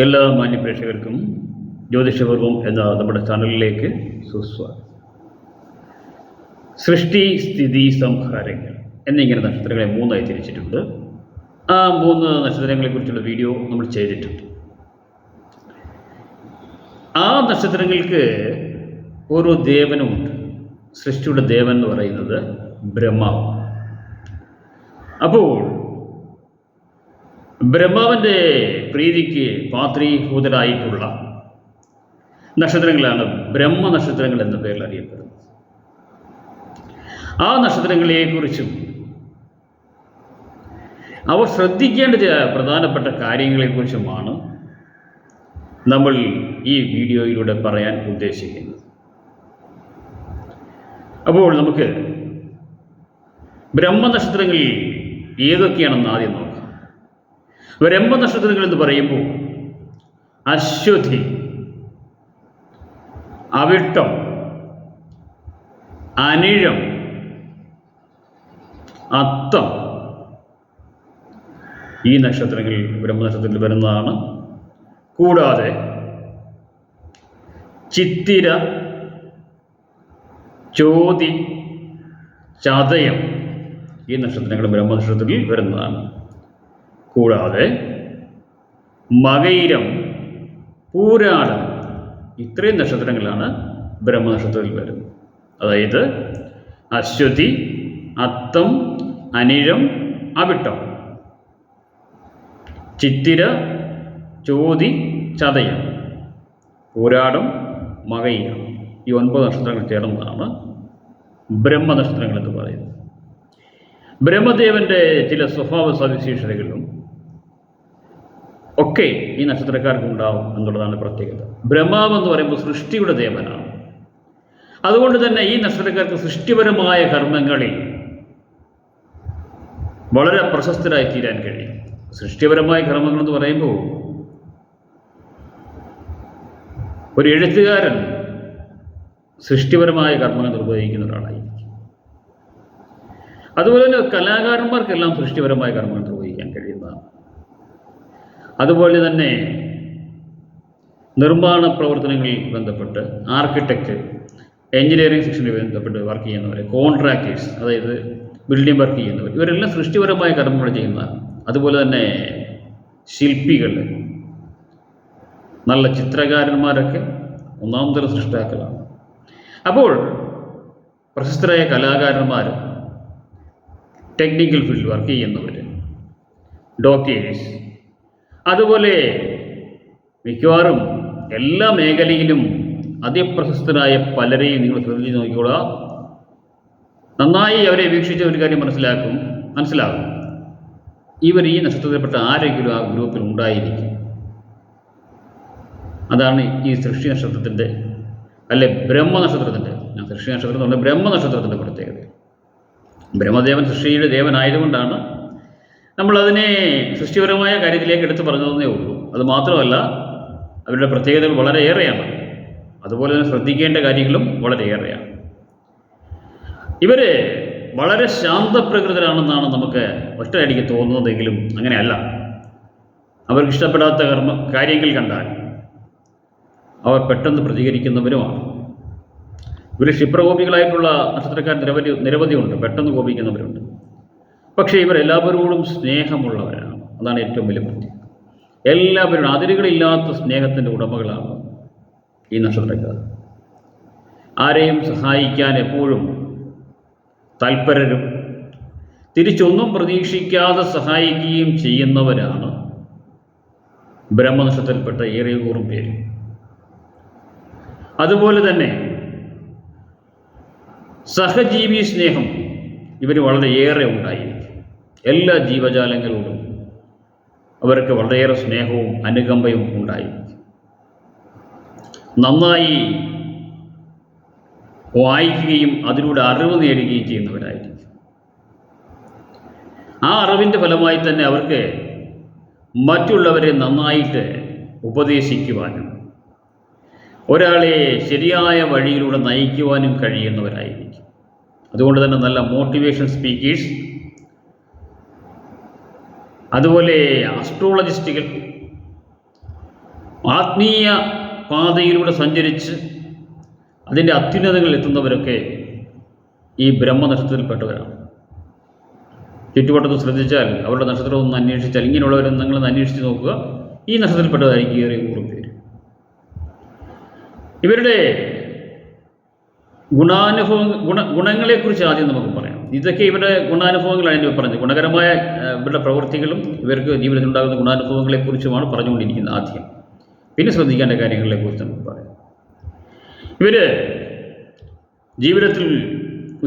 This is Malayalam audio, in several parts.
എല്ലാ മാന്യപ്രേക്ഷകർക്കും ജ്യോതിഷപൂർവം എന്ന നമ്മുടെ ചാനലിലേക്ക് സുസ്വാഗതം. സൃഷ്ടി സ്ഥിതി സംഹാരങ്ങൾ എന്നിങ്ങനെ നക്ഷത്രങ്ങളെ മൂന്നായി തിരിച്ചിട്ടുണ്ട്. ആ മൂന്ന് നക്ഷത്രങ്ങളെക്കുറിച്ചുള്ള വീഡിയോ നമ്മൾ ചെയ്തിട്ടുണ്ട്. ആ നക്ഷത്രങ്ങൾക്ക് ഓരോ ദേവനുമുണ്ട്. സൃഷ്ടിയുടെ ദേവൻ എന്ന് പറയുന്നത് ബ്രഹ്മാവ്. അപ്പോൾ ബ്രഹ്മാവിന്റെ പ്രീതിക്ക് പാത്രീഭൂതരായിട്ടുള്ള നക്ഷത്രങ്ങളാണ് ബ്രഹ്മ നക്ഷത്രങ്ങൾ എന്ന പേരിൽ അറിയപ്പെടുന്നത്. ആ നക്ഷത്രങ്ങളെക്കുറിച്ചും അവർ ശ്രദ്ധിക്കേണ്ട ചില പ്രധാനപ്പെട്ട കാര്യങ്ങളെക്കുറിച്ചുമാണ് നമ്മൾ ഈ വീഡിയോയിലൂടെ പറയാൻ ഉദ്ദേശിക്കുന്നത്. അപ്പോൾ നമുക്ക് ബ്രഹ്മനക്ഷത്രങ്ങളിൽ ഏതൊക്കെയാണെന്ന് ആദ്യം നോക്കാം. ബ്രഹ്മനക്ഷത്രങ്ങൾ എന്ന് പറയുമ്പോൾ അശ്വതി അവിട്ടം അനിഴം അത്തം. ഈ നക്ഷത്രങ്ങളിൽ ബ്രഹ്മനക്ഷത്രത്തിൽ വരുന്നതാണ്. കൂടാതെ ചിത്തിര ചോതി ചതയം ഈ നക്ഷത്രങ്ങൾ ബ്രഹ്മനക്ഷത്രത്തിൽ വരുന്നതാണ്. കൂടാതെ മകയിരം പൂരാടം ഇത്രയും നക്ഷത്രങ്ങളാണ് ബ്രഹ്മനക്ഷത്രത്തിൽ വരുന്നത്. അതായത് അശ്വതി അത്തം അനിഴം അവിട്ടം. ചിത്തിര ചോതി ചതയം. പൂരാടം മകയിരം. ഈ ഒൻപത് നക്ഷത്രങ്ങൾ ചേർന്നതാണ് ബ്രഹ്മനക്ഷത്രങ്ങൾ എന്ന് പറയുന്നത്. ബ്രഹ്മദേവന്റെ ചില സ്വഭാവ സവിശേഷതകളും ഒക്കെ ഈ നക്ഷത്രക്കാർക്ക് ഉണ്ടാവും എന്നുള്ളതാണ് പ്രത്യേകത. ബ്രഹ്മാവ് എന്ന് പറയുമ്പോൾ സൃഷ്ടിയുടെ ദേവനാണ്. അതുകൊണ്ട് തന്നെ ഈ നക്ഷത്രക്കാർക്ക് സൃഷ്ടിപരമായ കർമ്മങ്ങളിൽ വളരെ പ്രശസ്തരായി തീരാൻ കഴിയും. സൃഷ്ടിപരമായ കർമ്മങ്ങൾ എന്ന് പറയുമ്പോൾ ഒരു എഴുത്തുകാരൻ സൃഷ്ടിപരമായ കർമ്മങ്ങൾ നിർവഹിക്കുന്ന ഒരാളായിരിക്കും. അതുപോലെ തന്നെ കലാകാരന്മാർക്കെല്ലാം സൃഷ്ടിപരമായ കർമ്മങ്ങൾ അതുപോലെ തന്നെ നിർമ്മാണ പ്രവർത്തനങ്ങളിൽ ബന്ധപ്പെട്ട് ആർക്കിടെക്റ്റ് എഞ്ചിനീയറിംഗ് സെക്ഷനുമായി ബന്ധപ്പെട്ട് വർക്ക് ചെയ്യുന്നവർ കോൺട്രാക്ടേഴ്സ് അതായത് ബിൽഡിംഗ് വർക്ക് ചെയ്യുന്നവർ ഇവരെല്ലാം സൃഷ്ടിപരമായ കർമ്മങ്ങൾ ചെയ്യുന്നതാണ്. അതുപോലെ തന്നെ ശില്പികൾ നല്ല ചിത്രകാരന്മാരൊക്കെ ഒന്നാം തരം സൃഷ്ടാക്കളാണ്. അപ്പോൾ പ്രശസ്തരായ കലാകാരന്മാർ ടെക്നിക്കൽ ഫീൽഡ് വർക്ക് ചെയ്യുന്നവർ ഡോക്ടേഴ്സ് അതുപോലെ മിക്കവാറും എല്ലാ മേഖലയിലും അതിപ്രശസ്തരായ പലരെയും നിങ്ങൾ ശ്രദ്ധിച്ച് നോക്കിക്കോളുക. നന്നായി അവരെ വീക്ഷിച്ച ഒരു കാര്യം മനസ്സിലാക്കും മനസ്സിലാകും. ഇവർ ഈ നക്ഷത്രത്തിൽപ്പെട്ട ആരെങ്കിലും ആ ഗ്രൂപ്പിൽ ഉണ്ടായിരിക്കും. അതാണ് ഈ സൃഷ്ടി നക്ഷത്രത്തിന്റെ അല്ലെ ബ്രഹ്മ നക്ഷത്രത്തിന്റെ സൃഷ്ടി നക്ഷത്രം എന്ന് പറഞ്ഞാൽ ബ്രഹ്മ നക്ഷത്രത്തിന്റെ പ്രത്യേകത. ബ്രഹ്മദേവൻ സൃഷ്ടിയുടെ ദേവനായതുകൊണ്ടാണ് നമ്മളതിനെ സൃഷ്ടിപരമായ കാര്യത്തിലേക്ക് എടുത്തു പറഞ്ഞതെന്നേ ഉള്ളൂ. അത് മാത്രമല്ല അവരുടെ പ്രത്യേകതകൾ വളരെയേറെയാണ്. അതുപോലെ തന്നെ ശ്രദ്ധിക്കേണ്ട കാര്യങ്ങളും വളരെയേറെയാണ്. ഇവർ വളരെ ശാന്തപ്രകൃതരാണെന്നാണ് നമുക്ക് ഒറ്റയടിക്ക് തോന്നുന്നതെങ്കിലും അങ്ങനെയല്ല. അവർക്ക് ഇഷ്ടപ്പെടാത്ത കർമ്മ കാര്യങ്ങൾ കണ്ടാൽ അവർ പെട്ടെന്ന് പ്രതികരിക്കുന്നവരുമാണ്. ഇവർ ക്ഷിപ്രകോപികളായിട്ടുള്ള നക്ഷത്രക്കാർ നിരവധി നിരവധിയുണ്ട് പെട്ടെന്ന് കോപിക്കുന്നവരുണ്ട്. പക്ഷേ ഇവർ എല്ലാവരോടും സ്നേഹമുള്ളവരാണ്. അതാണ് ഏറ്റവും വലിയ പ്രത്യേകത എല്ലാവരും അതിരുകളില്ലാത്ത സ്നേഹത്തിന്റെ ഉടമകളാണ് ഈ നക്ഷത്രക്കാർ. ആരെയും സഹായിക്കാൻ എപ്പോഴും തൽപരരും തിരിച്ചൊന്നും പ്രതീക്ഷിക്കാതെ സഹായിക്കുകയും ചെയ്യുന്നവരാണ് ബ്രഹ്മനക്ഷത്രത്തിൽപ്പെട്ട ഏറിയ കൂറും പേര്. അതുപോലെ തന്നെ സഹജീവി സ്നേഹം ഇവർ വളരെയേറെ ഉണ്ടായിരിക്കും എല്ലാ ജീവജാലങ്ങളോടും അവർക്ക് വളരെയേറെ സ്നേഹവും അനുകമ്പയും ഉണ്ടായി. നന്നായി വായിക്കുകയും അതിലൂടെ അറിവ് നേടുകയും ചെയ്യുന്നവരായിരിക്കും. ആ അറിവിന്റെ ഫലമായി തന്നെ അവർക്ക് മറ്റുള്ളവരെ നന്നായിട്ട് ഉപദേശിക്കുവാനും ഒരാളെ ശരിയായ വഴിയിലൂടെ നയിക്കുവാനും കഴിയുന്നവരായിരിക്കും. അതുകൊണ്ട് തന്നെ നല്ല മോട്ടിവേഷൻ സ്പീക്കേഴ്സ് അതുപോലെ ആസ്ട്രോളജിസ്റ്റുകൾ ആത്മീയ പാതയിലൂടെ സഞ്ചരിച്ച് അതിന്റെ അത്യുന്നതങ്ങളിൽ എത്തുന്നവരൊക്കെ ഈ ബ്രഹ്മനക്ഷത്രത്തിൽപ്പെട്ടവരാണ്. ചുറ്റുവട്ടത്ത് ശ്രദ്ധിച്ചാൽ അവരുടെ നക്ഷത്രം ഒന്ന് അന്വേഷിച്ചാൽ ഇങ്ങനെയുള്ളവരെ നിങ്ങളൊന്ന് അന്വേഷിച്ച് നോക്കുക. ഈ നക്ഷത്രത്തിൽപ്പെട്ടതായിരിക്കും ഏറെ കൂടും പേര്. ഇവരുടെ ഗുണാനുഭവ ഗുണ ഗുണങ്ങളെക്കുറിച്ച് ആദ്യം നമുക്ക് പറയാം. ഇതൊക്കെ ഇവരുടെ ഗുണാനുഭവങ്ങളാണ് ഞാൻ പറഞ്ഞത്. ഗുണകരമായ ഇവരുടെ പ്രവൃത്തികളും ഇവർക്ക് ജീവിതത്തിൽ ഉണ്ടാകുന്ന ഗുണാനുഭവങ്ങളെക്കുറിച്ചുമാണ് പറഞ്ഞുകൊണ്ടിരിക്കുന്നത് ആദ്യം. പിന്നെ ശ്രദ്ധിക്കേണ്ട കാര്യങ്ങളെക്കുറിച്ച് നമുക്ക് പറയാം. ഇവർ ജീവിതത്തിൽ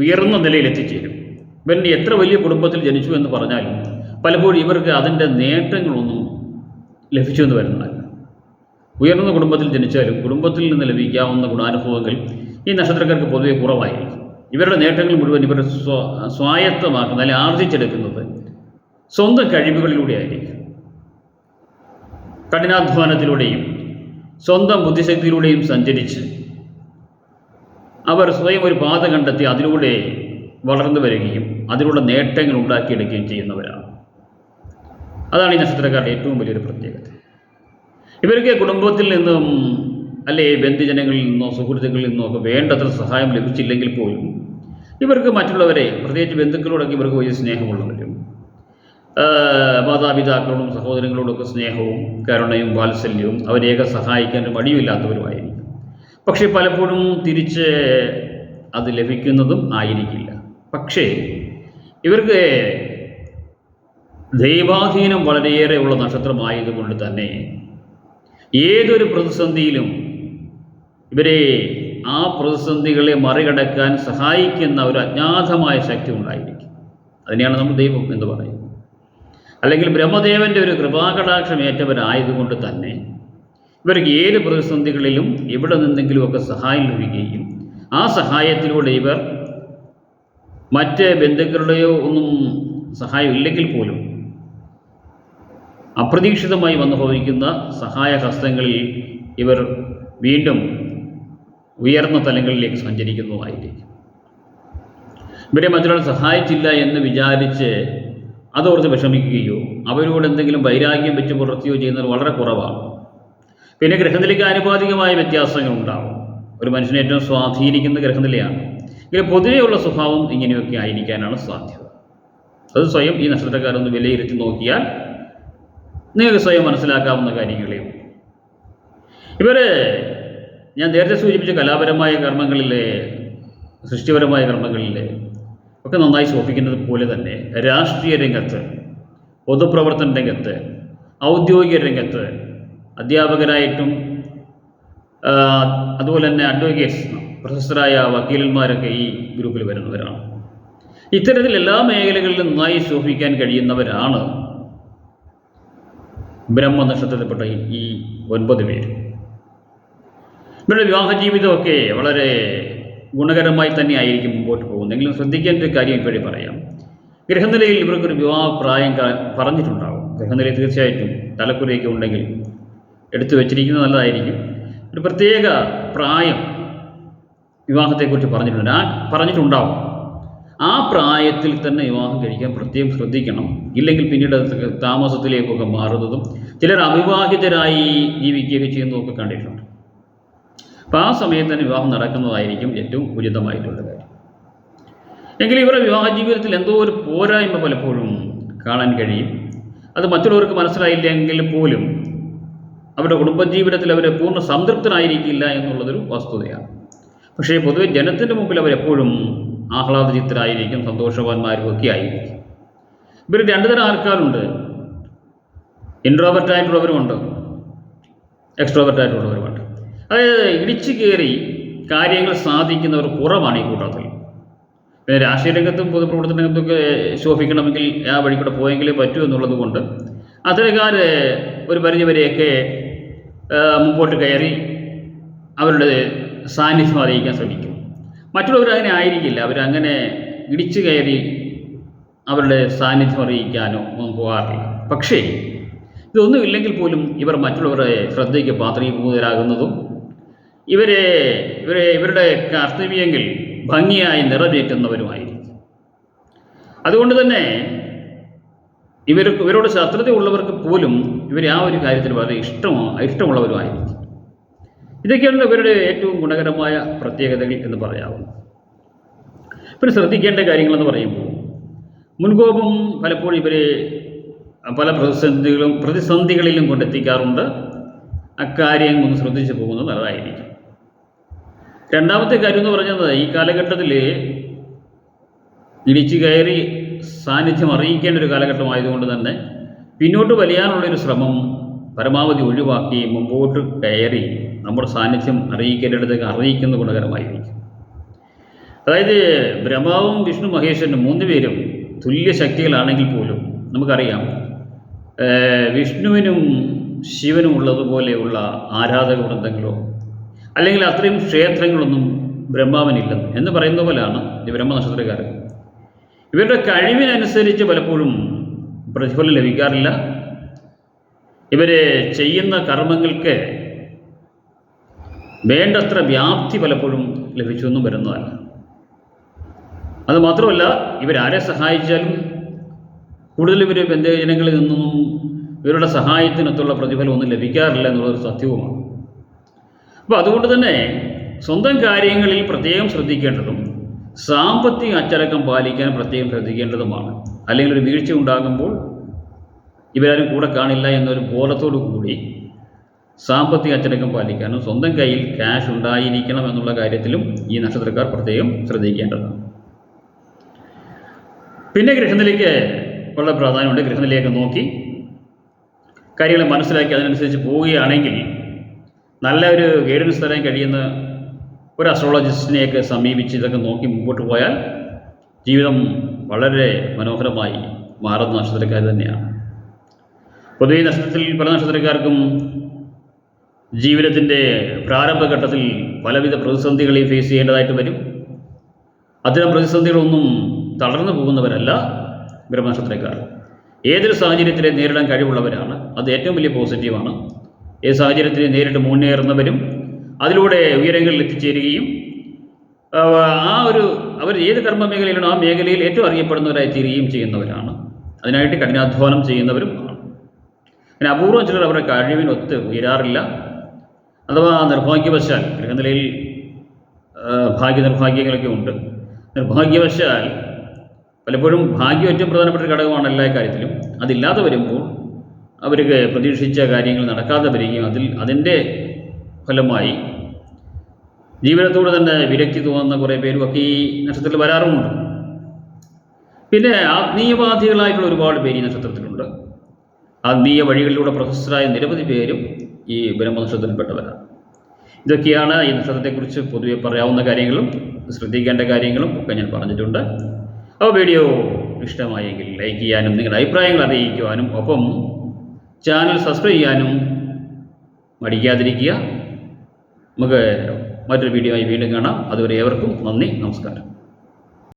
ഉയർന്ന നിലയിൽ എത്തിച്ചേരും. ഇവൻ എത്ര വലിയ കുടുംബത്തിൽ ജനിച്ചു എന്ന് പറഞ്ഞാലും പലപ്പോഴും ഇവർക്ക് അതിന്റെ നേട്ടങ്ങളൊന്നും ലഭിച്ചു എന്ന് വരുന്നില്ല ഉയർന്ന കുടുംബത്തിൽ ജനിച്ചാലും കുടുംബത്തിൽ നിന്ന് ലഭിക്കാവുന്ന ഗുണാനുഭവങ്ങൾ ഈ നക്ഷത്രക്കാർക്ക് പൊതുവെ കുറവായിരിക്കും. ഇവരുടെ നേട്ടങ്ങൾ മുഴുവൻ ഇവരുടെ സ്വ സ്വായത്തമാക്കുന്നത് അല്ലെങ്കിൽ ആർജിച്ചെടുക്കുന്നത് സ്വന്തം കഴിവുകളിലൂടെ ആയിരിക്കും കഠിനാധ്വാനത്തിലൂടെയും സ്വന്തം ബുദ്ധിശക്തിയിലൂടെയും സഞ്ചരിച്ച് അവർ സ്വയം ഒരു പാത കണ്ടെത്തി അതിലൂടെ വളർന്നു വരികയും അതിലൂടെ നേട്ടങ്ങൾ ഉണ്ടാക്കിയെടുക്കുകയും ചെയ്യുന്നവരാണ്. അതാണ് ഈ നക്ഷത്രക്കാരുടെ ഏറ്റവും വലിയൊരു പ്രത്യേകത. ഇവർക്ക് കുടുംബത്തിൽ നിന്നും അല്ലെ ബന്ധുജനങ്ങളിൽ നിന്നോ സുഹൃത്തുക്കളിൽ നിന്നോ ഒക്കെ വേണ്ടത്ര സഹായം ലഭിച്ചില്ലെങ്കിൽ പോലും ഇവർക്ക് മറ്റുള്ളവരെ പ്രത്യേകിച്ച് ബന്ധുക്കളോടൊക്കെ ഇവർക്ക് വലിയ സ്നേഹമുള്ളവരും മാതാപിതാക്കളോടും സഹോദരങ്ങളോടൊക്കെ സ്നേഹവും കരുണയും വാത്സല്യവും അവരെയൊക്കെ സഹായിക്കാൻ ഒരു മടിയുമില്ലാത്തവരുമായിരിക്കും. പക്ഷേ പലപ്പോഴും തിരിച്ച് അത് ലഭിക്കുന്നതും ആയിരിക്കില്ല. പക്ഷേ ഇവർക്ക് ദൈവാധീനം വളരെയേറെ ഉള്ള നക്ഷത്രമായതുകൊണ്ട് തന്നെ ഏതൊരു പ്രതിസന്ധിയിലും ഇവരെ ആ പ്രതിസന്ധികളെ മറികടക്കാൻ സഹായിക്കുന്ന ഒരു അജ്ഞാതമായ ശക്തി ഉണ്ടായിരിക്കും. അതിനെയാണ് നമ്മൾ ദൈവം എന്ന് പറയുന്നത്. അല്ലെങ്കിൽ ബ്രഹ്മദേവന്റെ ഒരു കൃപാകടാക്ഷം ഏറ്റവരായതുകൊണ്ട് തന്നെ ഇവർക്ക് ഏത് പ്രതിസന്ധികളിലും എവിടെ നിന്നെങ്കിലുമൊക്കെ സഹായം ലഭിക്കുകയും ആ സഹായത്തിലൂടെ ഇവർ മറ്റ് ബന്ധുക്കളുടെയോ ഒന്നും സഹായം ഇല്ലെങ്കിൽ പോലും അപ്രതീക്ഷിതമായി വന്നു ഭവിക്കുന്ന സഹായ ഹസ്തങ്ങളിൽ ഇവർ വീണ്ടും ഉയർന്ന തലങ്ങളിലേക്ക് സഞ്ചരിക്കുന്നതായിരിക്കും. ഇവരെ മറ്റൊരാൾ സഹായിച്ചില്ല എന്ന് വിചാരിച്ച് അതോർത്ത് വിഷമിക്കുകയോ അവരോട് എന്തെങ്കിലും വൈരാഗ്യം വെച്ച് പുലർത്തുകയോ ചെയ്യുന്നത് വളരെ കുറവാണ്. പിന്നെ ഗ്രഹനിലയ്ക്ക് ആനുപാതികമായ വ്യത്യാസങ്ങൾ ഉണ്ടാവും. ഒരു മനുഷ്യനെ ഏറ്റവും സ്വാധീനിക്കുന്ന ഗ്രഹനിലയാണ്. എങ്കിലും പൊതുവെയുള്ള സ്വഭാവം ഇങ്ങനെയൊക്കെ ആയിരിക്കാനാണ് സാധ്യത. അത് സ്വയം ഈ നക്ഷത്രക്കാരൊന്ന് വിലയിരുത്തി നോക്കിയാൽ നിങ്ങൾക്ക് സ്വയം മനസ്സിലാക്കാവുന്ന കാര്യങ്ങളേ ഉള്ളൂ. ഞാൻ നേരത്തെ സൂചിപ്പിച്ച കലാപരമായ കർമ്മങ്ങളിലെ സൃഷ്ടിപരമായ കർമ്മങ്ങളിലെ ഒക്കെ നന്നായി ശോഭിക്കുന്നത് പോലെ തന്നെ രാഷ്ട്രീയ രംഗത്ത് പൊതുപ്രവർത്തന രംഗത്ത് ഔദ്യോഗിക രംഗത്ത് അധ്യാപകരായിട്ടും അതുപോലെ തന്നെ അഡ്വക്കേറ്റ്സ് പ്രൊഫസറായ വക്കീലന്മാരൊക്കെ ഈ ഗ്രൂപ്പിൽ വരുന്നവരാണ്. ഇത്തരത്തിൽ എല്ലാ മേഖലകളിലും നന്നായി ശോഭിക്കാൻ കഴിയുന്നവരാണ് ബ്രഹ്മനക്ഷത്രത്തിൽപ്പെട്ട ഈ ഒൻപത് പേര്. ഇവരുടെ വിവാഹ ജീവിതമൊക്കെ വളരെ ഗുണകരമായി തന്നെ ആയിരിക്കും മുമ്പോട്ട് പോകുന്നത്. എങ്കിലും ശ്രദ്ധിക്കേണ്ട ഒരു കാര്യം ഇപ്പോഴേ പറയാം. ഗ്രഹനിലയിൽ ഇവർക്കൊരു വിവാഹ പ്രായം പറഞ്ഞിട്ടുണ്ടാവും. ഗ്രഹനിലയിൽ തീർച്ചയായിട്ടും തലക്കുറിയൊക്കെ ഉണ്ടെങ്കിൽ എടുത്തു വെച്ചിരിക്കുന്നത് നല്ലതായിരിക്കും. ഒരു പ്രത്യേക പ്രായം വിവാഹത്തെക്കുറിച്ച് പറഞ്ഞിട്ടുണ്ട്. ആ പറഞ്ഞിട്ടുണ്ടാവും. ആ പ്രായത്തിൽ തന്നെ വിവാഹം കഴിക്കാൻ പ്രത്യേകം ശ്രദ്ധിക്കണം. ഇല്ലെങ്കിൽ പിന്നീട് താമസത്തിലേക്കൊക്കെ മാറുന്നതും ചിലർ അവിവാഹിതരായി ജീവിക്കുകയൊക്കെ ചെയ്യുന്നതൊക്കെ കണ്ടിട്ടുണ്ട്. അപ്പോൾ ആ സമയത്ത് തന്നെ വിവാഹം നടക്കുന്നതായിരിക്കും ഏറ്റവും ഉചിതമായിട്ടുള്ള കാര്യം എങ്കിലും ഇവരുടെ വിവാഹ ജീവിതത്തിൽ എന്തോ ഒരു പോരായ്മ പലപ്പോഴും കാണാൻ കഴിയും. അത് മറ്റുള്ളവർക്ക് മനസ്സിലായില്ലെങ്കിൽ പോലും അവരുടെ കുടുംബജീവിതത്തിൽ അവർ പൂർണ സംതൃപ്തരായിരിക്കില്ല എന്നുള്ളതൊരു വസ്തുതയാണ്. പക്ഷേ പൊതുവെ ജനത്തിന്റെ മുമ്പിൽ അവരെപ്പോഴും ആഹ്ലാദചിത്തരായിരിക്കും സന്തോഷവാന്മാരും ഒക്കെ ആയിരിക്കും. ഇവർ രണ്ടു തരം ആൾക്കാരുണ്ട്. ഇൻട്രോവേർട്ടായിട്ടുള്ളവരുമുണ്ട് എക്സ്ട്രോവേർട്ടായിട്ടുള്ളവരുമുണ്ട് അതായത് ഇടിച്ചു കയറി കാര്യങ്ങൾ സാധിക്കുന്നവർ കുറവാണ് ഈ കൂട്ടത്തിൽ. പിന്നെ രാഷ്ട്രീയ രംഗത്തും പൊതുപ്രവർത്തന രംഗത്തൊക്കെ ശോഭിക്കണമെങ്കിൽ ആ വഴി കൂടെ പോയെങ്കിലേ പറ്റൂ എന്നുള്ളത് കൊണ്ട് അത്തരക്കാർ ഒരു പരിധിവരെയൊക്കെ മുമ്പോട്ട് കയറി അവരുടെ സാന്നിധ്യം അറിയിക്കാൻ ശ്രമിക്കും. മറ്റുള്ളവർ അങ്ങനെ ആയിരിക്കില്ല. അവരങ്ങനെ ഇടിച്ചു കയറി അവരുടെ സാന്നിധ്യം അറിയിക്കാനോ ഒന്നും പോകാറില്ല. പക്ഷേ ഇതൊന്നുമില്ലെങ്കിൽ പോലും ഇവർ മറ്റുള്ളവരുടെ ശ്രദ്ധയ്ക്ക് പാത്രീഭൂതരാകുന്നതും ഇവരെ ഇവരെ ഇവരുടെ കർത്തവ്യങ്ങൾ ഭംഗിയായി നിറവേറ്റുന്നവരുമായിരിക്കും. അതുകൊണ്ട് തന്നെ ഇവർ ഇവരോട് ശത്രുത ഉള്ളവർക്ക് പോലും ഇവർ ആ ഒരു കാര്യത്തിൽ വളരെ ഇഷ്ടമോ ഇഷ്ടമുള്ളവരുമായിരിക്കും. ഇതൊക്കെയാണ് ഇവരുടെ ഏറ്റവും ഗുണകരമായ പ്രത്യേകതകൾ എന്ന് പറയാവുന്നത്. പിന്നെ ശ്രദ്ധിക്കേണ്ട കാര്യങ്ങളെന്ന് പറയുമ്പോൾ മുൻകോപം പലപ്പോഴും ഇവരെ പല പ്രതിസന്ധികളും പ്രതിസന്ധികളിലും കൊണ്ടെത്തിക്കാറുണ്ട്. അക്കാര്യം ശ്രദ്ധിച്ചു പോകുന്നത് നല്ലതായിരിക്കും. രണ്ടാമത്തെ കാര്യം എന്ന് പറഞ്ഞത് ഈ കാലഘട്ടത്തിൽ ഇടിച്ചു കയറി സാന്നിധ്യം അറിയിക്കേണ്ട ഒരു കാലഘട്ടമായതുകൊണ്ട് തന്നെ പിന്നോട്ട് വലിയാനുള്ളൊരു ശ്രമം പരമാവധി ഒഴിവാക്കി മുമ്പോട്ട് കയറി നമ്മുടെ സാന്നിധ്യം അറിയിക്കേണ്ടിടത്തേക്ക് അറിയിക്കുന്ന ഗുണകരമായിരിക്കും. അതായത് ബ്രഹ്മാവും വിഷ്ണു മഹേശ്വരനും മൂന്ന് പേരും തുല്യ ശക്തികളാണെങ്കിൽ പോലും നമുക്കറിയാം വിഷ്ണുവിനും ശിവനും ഉള്ളതുപോലെയുള്ള ആരാധക വൃന്ദങ്ങളോ അല്ലെങ്കിൽ അത്രയും ക്ഷേത്രങ്ങളൊന്നും ബ്രഹ്മാവിനില്ലെന്ന്. എന്ന് പറയുന്ന പോലെയാണ് ഈ ബ്രഹ്മ നക്ഷത്രക്കാർ ഇവരുടെ കഴിവിനനുസരിച്ച് പലപ്പോഴും പ്രതിഫലം ലഭിക്കാറില്ല. ഇവർ ചെയ്യുന്ന കർമ്മങ്ങൾക്ക് വേണ്ടത്ര വ്യാപ്തി പലപ്പോഴും ലഭിച്ചൊന്നും വരുന്നതല്ല. അത് മാത്രമല്ല ഇവരാരെ സഹായിച്ചാലും കൂടുതൽ ഇവർ ബന്ധജനങ്ങളിൽ നിന്നും ഇവരുടെ സഹായത്തിനൊത്തുള്ള പ്രതിഫലം ഒന്നും ലഭിക്കാറില്ല എന്നുള്ളൊരു സത്യവുമാണ്. അപ്പോൾ അതുകൊണ്ട് തന്നെ സ്വന്തം കാര്യങ്ങളിൽ പ്രത്യേകം ശ്രദ്ധിക്കേണ്ടതും സാമ്പത്തിക അച്ചടക്കം പാലിക്കാൻ പ്രത്യേകം ശ്രദ്ധിക്കേണ്ടതുമാണ്. അല്ലെങ്കിൽ ഒരു വീഴ്ച ഉണ്ടാകുമ്പോൾ ഇവരാരും കൂടെ കാണില്ല എന്നൊരു ബോധത്തോടു കൂടി സാമ്പത്തിക അച്ചടക്കം പാലിക്കാനും സ്വന്തം കയ്യിൽ ക്യാഷ് ഉണ്ടായിരിക്കണം എന്നുള്ള കാര്യത്തിലും ഈ നക്ഷത്രക്കാർ പ്രത്യേകം ശ്രദ്ധിക്കേണ്ടതാണ്. പിന്നെ ഗൃഹനിലയ്ക്ക് ഉള്ള പ്രാധാന്യമുണ്ട്. ഗൃഹനിലയൊക്കെ നോക്കി കാര്യങ്ങളെ മനസ്സിലാക്കി അതിനനുസരിച്ച് പോവുകയാണെങ്കിൽ നല്ല ഒരു ഗൈഡൻസ് തരാൻ കഴിയുന്ന ഒരു അസ്ട്രോളജിസ്റ്റിനെയൊക്കെ സമീപിച്ച് ഇതൊക്കെ നോക്കി മുമ്പോട്ട് പോയാൽ ജീവിതം വളരെ മനോഹരമായി മാറുന്ന നക്ഷത്രക്കാർ തന്നെയാണ്. പൊതുവെ നക്ഷത്രത്തിൽ പല നക്ഷത്രക്കാർക്കും ജീവിതത്തിന്റെ പ്രാരംഭഘട്ടത്തിൽ പലവിധ പ്രതിസന്ധികളെ ഫേസ് ചെയ്യേണ്ടതായിട്ട് വരും. അത്തരം പ്രതിസന്ധികളൊന്നും തളർന്നു പോകുന്നവരല്ല ബ്രഹ്മനക്ഷത്രക്കാർ. ഏതൊരു സാഹചര്യത്തിലെ നേരിടാൻ കഴിവുള്ളവരാണ്. അത് ഏറ്റവും വലിയ പോസിറ്റീവാണ് ഏത് സാഹചര്യത്തിനെ നേരിട്ട് മുന്നേറുന്നവരും അതിലൂടെ ഉയരങ്ങളിൽ എത്തിച്ചേരുകയും ആ, ഒരു അവർ ഏത് കർമ്മ മേഖലയിലാണോ ആ മേഖലയിൽ ഏറ്റവും അറിയപ്പെടുന്നവരായി തീരുകയും ചെയ്യുന്നവരാണ്. അതിനായിട്ട് കഠിനാധ്വാനം ചെയ്യുന്നവരും ആണ്. പിന്നെ അപൂർവം ചിലർ അവരുടെ കഴിവിനൊത്ത് ഉയരാറില്ല. അഥവാ നിർഭാഗ്യവശാൽ ഗൃഹനിലയിൽ ഭാഗ്യ നിർഭാഗ്യങ്ങളൊക്കെ ഉണ്ട്. നിർഭാഗ്യവശാൽ പലപ്പോഴും ഭാഗ്യം ഏറ്റവും പ്രധാനപ്പെട്ട ഘടകമാണ് എല്ലാ കാര്യത്തിലും. അതില്ലാതെ വരുമ്പോൾ അവർക്ക് പ്രതീക്ഷിച്ച കാര്യങ്ങൾ നടക്കാതെ വരികയും അതിൽ അതിന്റെ ഫലമായി ജീവിതത്തോട് തന്നെ വിരക്തി തോന്നുന്ന കുറേ പേരും ഒക്കെ ഈ നക്ഷത്രത്തിൽ വരാറുമുണ്ട്. പിന്നെ ആത്മീയവാദികളായിട്ടുള്ള ഒരുപാട് പേര് ഈ നക്ഷത്രത്തിലുണ്ട്. ആത്മീയ വഴികളിലൂടെ പ്രശസ്തരായ നിരവധി പേരും ഈ ബ്രഹ്മനക്ഷത്രത്തിൽപ്പെട്ടവരാണ്. ഇതൊക്കെയാണ് ഈ നക്ഷത്രത്തെക്കുറിച്ച് പൊതുവെ പറയാവുന്ന കാര്യങ്ങളും ശ്രദ്ധിക്കേണ്ട കാര്യങ്ങളും ഒക്കെ ഞാൻ പറഞ്ഞിട്ടുണ്ട്. അപ്പോൾ വീഡിയോ ഇഷ്ടമായെങ്കിൽ ലൈക്ക് ചെയ്യാനും നിങ്ങളുടെ അഭിപ്രായങ്ങൾ അറിയിക്കുവാനും ഒപ്പം ചാനൽ സബ്സ്ക്രൈബ് ചെയ്യാനും മടിക്കാതിരിക്കുക. നമുക്ക് മറ്റൊരു വീഡിയോ ആയി വീണ്ടും കാണാം. അതുവരെ ഏവർക്കും നന്ദി നമസ്കാരം.